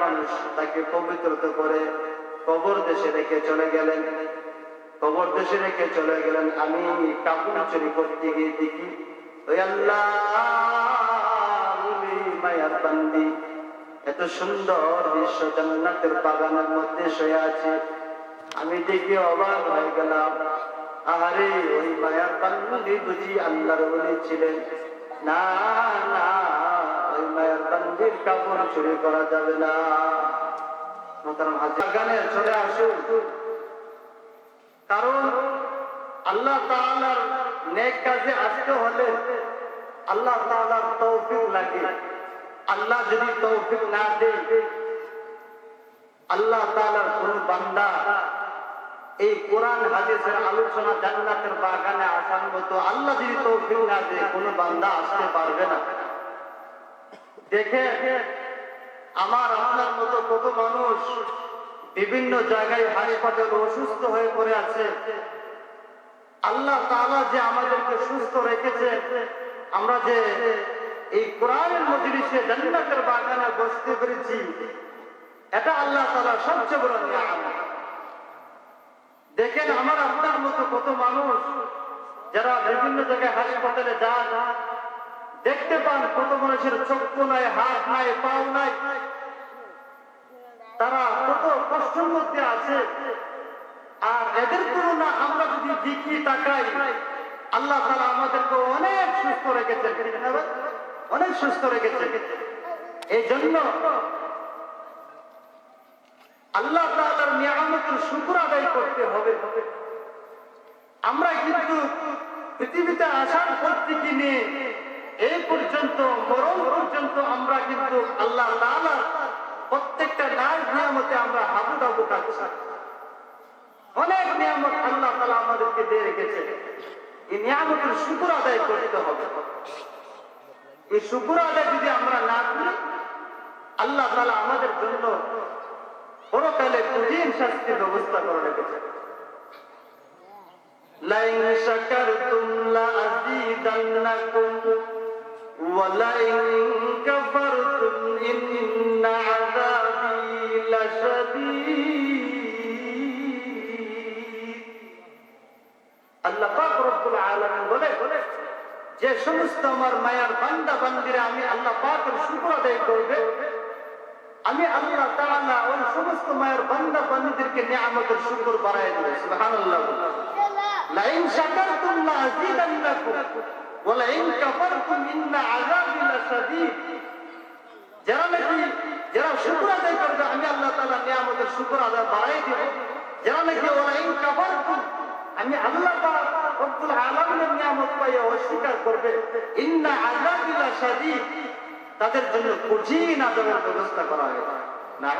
মানুষ তাকে পবিত্রত করে কবর দেশে রেখে চলে গেলেন। কবর দেশে রেখে চলে গেলেন। আমি কাপড় চুরি করতে গিয়ে দেখি, ওই আল্লাহ মায়ার বান্দি। এত সুন্দর বিশ্ব জান্নাতের বাগানের মধ্যে শুয়ে আছে। আমি দেখে অবাক হয়ে গেলাম। আহারে, ওই মায়ার বান্দি বুঝি আল্লাহর বলে ছিলেন। না না কাপড় চুরি করা যাবে না। চলে আসুন। কারণ আল্লাহ কাজে আসতে হলে আল্লাহ তৌফিক লাগে। আল্লাহ যদি তৌফিক না আল্লাহ কোন বান্দা এই কোরআন, হাদিসের আলোচনা জান্নাতের বাগানে আসার মতো আল্লাহ যদি তৌফিক না দেয়, কোন বান্দা আসতে পারবে না। দেখে আমার আপনার মতো কত মানুষ বিভিন্ন জায়গায় হাসপাতাল অসুস্থ হয়ে পড়ে আছে। আল্লাহ তাআলা যে আমাদেরকে সুস্থ রেখেছে, আমরা যে এই কোরআনের মজলিসে জান্নাতের বাগানে বসতে পেরেছি, এটা আল্লাহ তাআলা সবচেয়ে বড় দেখেন আমার আপনার মতো কত মানুষ যারা বিভিন্ন জায়গায় হাসপাতালে যান দেখতে পান কত মানুষের চক্ষু নাই হাত নাই, পাও নাই। তারা কত কষ্টের মধ্যে আছে। আর এদের তুলনা আমরা যদি দেখি তাকাই, আল্লাহ তালা আমাদেরকে অনেক সুস্থ ভাই? অনেক সুস্থ রেখেছেন। এই জন্য আল্লাহ তাআলার নিয়ামতের শুকর আদায় করতে হবে। আমরা কিন্তু পৃথিবীতে আসার পর থেকে নিয়ে এই পর্যন্ত, মরণ পর্যন্ত আমরা কিন্তু আল্লাহ প্রত্যেকটা নাজ নিয়ামতে আমরা হাবু ডাবু কাটছি অনেক নিয়ামত আল্লাহ তাআলা আমাদেরকে দিয়ে রেখেছে। এই নিয়ামতের শুকর আদায় করতে হবে। এই শুকর আদায় যদি আমরা না করি, আল্লাহ তাআলা আমাদের জন্য পরকালে কঠিন শাস্তির ব্যবস্থা করে রেখেছে। লাইন শাকারতুম লাযীদান্নাকুম ওয়া যে সমস্ত আমার মায়ার বান্দা বান্দিরা আমি আল্লাহ পাকের শুকর আদায় করবে, আমি আল্লাহ তাআলা ওই সমস্ত মায়ের বান্দা বান্দীদেরকে নিয়ামতের শুকর বাড়ায় দেব, সুবহানাল্লাহ লাযীদান্নাকুম। ওয়া লাইন কাফারতুম ইন্না আযাবি লাশাদীদ যারা নাকি, যারা শুকর আদায় করবে, আমি আল্লাহ তাআলা নিয়ামতের শুকর আদায় বাড়াই দেব। যারা নাকি ওয়া লাইন কাফারতুম আমি আল্লাহ পাক রব্বুল আলামিনের নিয়ামত পাইয়া অস্বীকার করবে, ইন্না আযাবি লাশাদীদ তাদের জন্য কঠিন আদরের ব্যবস্থা করা হয়েছে। না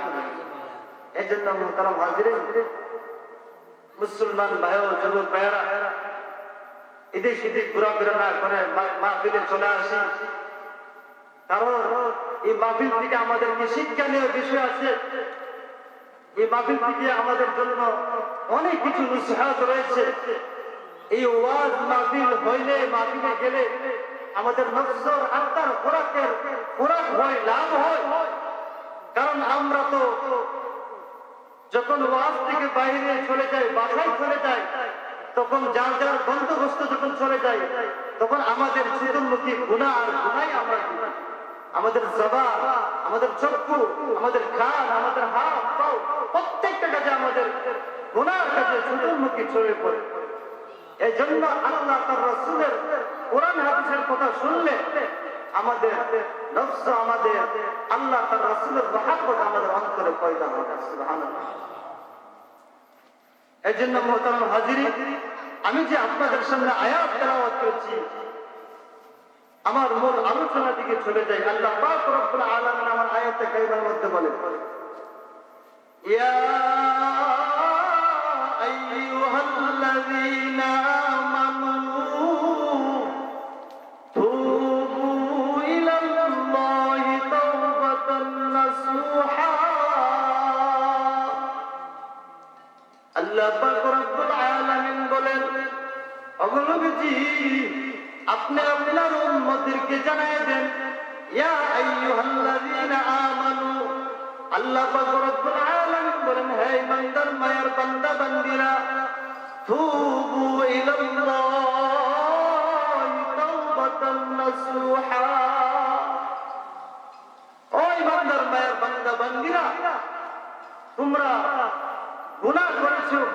এই জন্য মোহতারাম হাজিরে মুসলমান ভাই ও যুবক ভাইয়েরা এদিক সেদিক ঘোরাফেরা না করে মাহফিলে চলে আসি। কারণ এই মাহফিল থেকে আমাদের কি শিক্ষা নিয়ে বিষয় আছে? এই মাহফিল থেকে আমাদের জন্য অনেক কিছু নুসহাত রয়েছে। এই ওয়াজ মাহফিল হইলে, মাহফিলে গেলে আমাদের নফসর আত্মার খোরাকের খোরাক হয়, লাভ হয়। কারণ আমরা তো যখন ওয়াজ থেকে বাইরে চলে যাই, বাসায় চলে যাই তখন যার যার বন্দোবস্ত যখন চলে যায়, তখন আমাদের চতুর্মুখী গুণা আর গুণাই আমরা আমাদের জবা আমাদের চক্ষু, আমাদের খান আমাদের হাত প্রত্যেকটা কাজে আমাদের গুণার কাজে চতুর্মুখী ছড়িয়ে পড়ে। এই জন্য আল্লাহ তার রসুলের কোরআন হাদিসের কথা শুনলে আমাদের নফস, আমাদের আল্লাহ তার রসুলের মহাব্বত আমাদের অন্তরে পয়দা হয় সুবহানাল্লাহ। এই জন্য মোহতারাম হাজিরি, আমি যে আপনাদের সামনে আয়াত তেলাওয়াত করছি, আমার মূল আলোচনা দিকে চলে যাই। আল্লাহ পাক আমার আয়াতে কারিমার মধ্যে বলে ইয়া আল্লাহ আপনি আপনার উম্মতদেরকে জানাই দেন আল্লাহ বলেন হে বান্দার মায়ের বান্দা বান্দিরা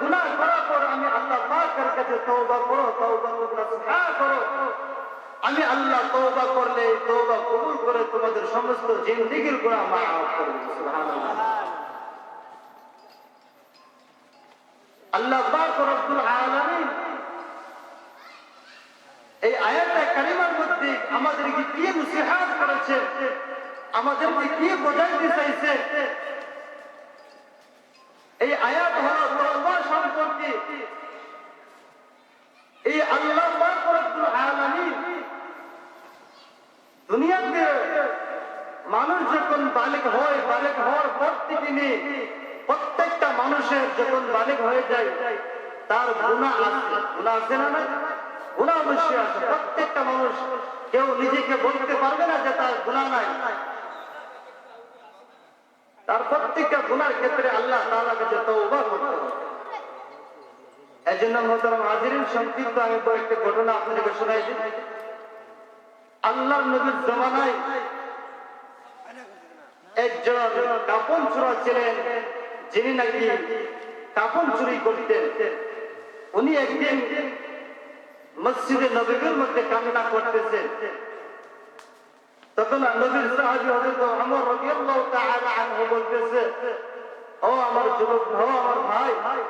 গুনাহ করার পর আমি আল্লাহ পাকের কাছে তওবা করো, তওবা নাসুহা করো। আমি আল্লাহ তওবা করলে তওবা কবুল করে তোমাদের সমস্ত জিন্দেগীর গুনাহ মাফ করে সুবহানাল্লাহ। আল্লাহ পাক রব্বুল আলামিন এই আয়াতটা কালিমার মধ্যে আমাদেরকে কি নসিহত করেছে, আমাদেরকে কি বোঝাইতে চাইছে? এই আয়াত হলো সম্পর্কে। এই আল্লাহ দুনিয়াতে মানুষ যখন বালিক হয়, বালিক হওয়ার পর থেকে প্রত্যেকটা মানুষের যখন বালিক হয়ে যায়, তার গুণা আছে। গুণা আছে না না গুণা অবশ্যই আছে। প্রত্যেকটা মানুষ কেউ নিজেকে বলতে পারবে না যে তার গুণা নাই। তার প্রত্যেকটা গুণার ক্ষেত্রে আল্লাহ তাআলা কাছে তওবা করতে হবে। এই জন্য মোহতারাম হাজিরিন, সংক্ষিপ্ত আমি কয়েকটি ঘটনা আপনাদেরকে শোনাই দিই। আল্লাহ নবীর জমানায় একজন কাপন চোরা ছিলেন, যিনি নাকি কাপন চুরি করতেন। উনি একদিন মসজিদে নবীর মধ্যে কান্না করতেছেন। তখন নবীর সাহাবী হযরত ওমর রাদিয়াল্লাহু তাআলা আনহু বলতেছে, ও আমার যুবক, ও আমার ভাই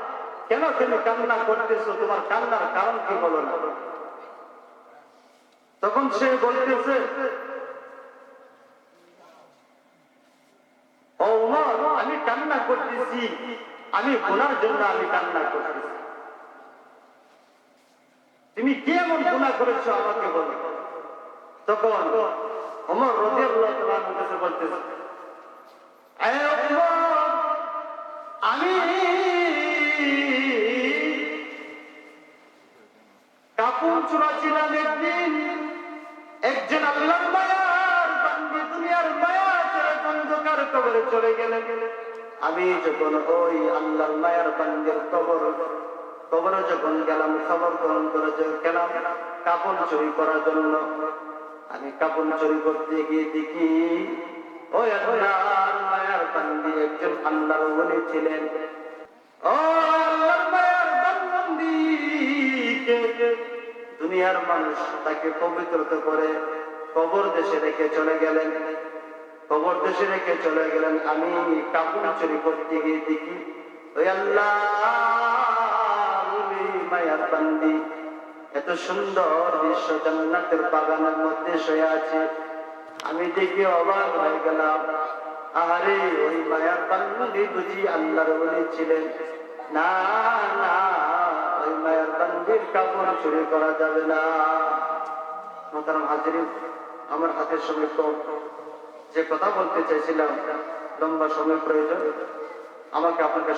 কেন তুমি কান্না করতেছো? তোমার কান্নার কারণ কি বলো না? তখন সে বলতেছে আমি কান্না করতেছি। আমি গুনার জন্য আমি কান্না করতেছি। তুমি কি এমন গুণা করেছ আমাকে বলো? তখন রাদিয়াল্লাহু তাআলা বলতেছে কবরে চলে গেলেন। আমি যখন ওই আল্লাহর মায়ার বান্দির কবর, কবরে যখন গেলাম খবর গ্রহণ করে গেলাম, কাপড় চুরি করার জন্য। আমি কাপড় চুরি করতে গিয়ে দেখি, ওই আল্লাহর মায়ার বান্দি একজন আল্লাহর ওলি ছিলেন। ও আল্লাহর মায়ার বান্দিকে দুনিয়ার মানুষ তাকে পবিত্রতা করে কবর দেশে রেখে চলে গেলেন। কবর দেশে রেখে চলে গেলেন। আমি কাপড় চুরি করতে গিয়ে দেখি, ওই আল্লাহ মায়ার বান্দি। এত সুন্দর বিশ্ব জান্নাতের বাগানের মধ্যে শুয়ে আছে। আমি দেখে অবাক হয়ে গেলাম। আরে ওই মায়ার বান্দি বুঝি আল্লাহর বলে ছিলেন। না না, ওই মায়ার বান্দির কাপড় চুরি করা যাবে না। মোতারাম আমার হাতের কম। যে কথা বলতে চাইছিলাম লম্বা সময় প্রয়োজন। আমাকে আপনাকে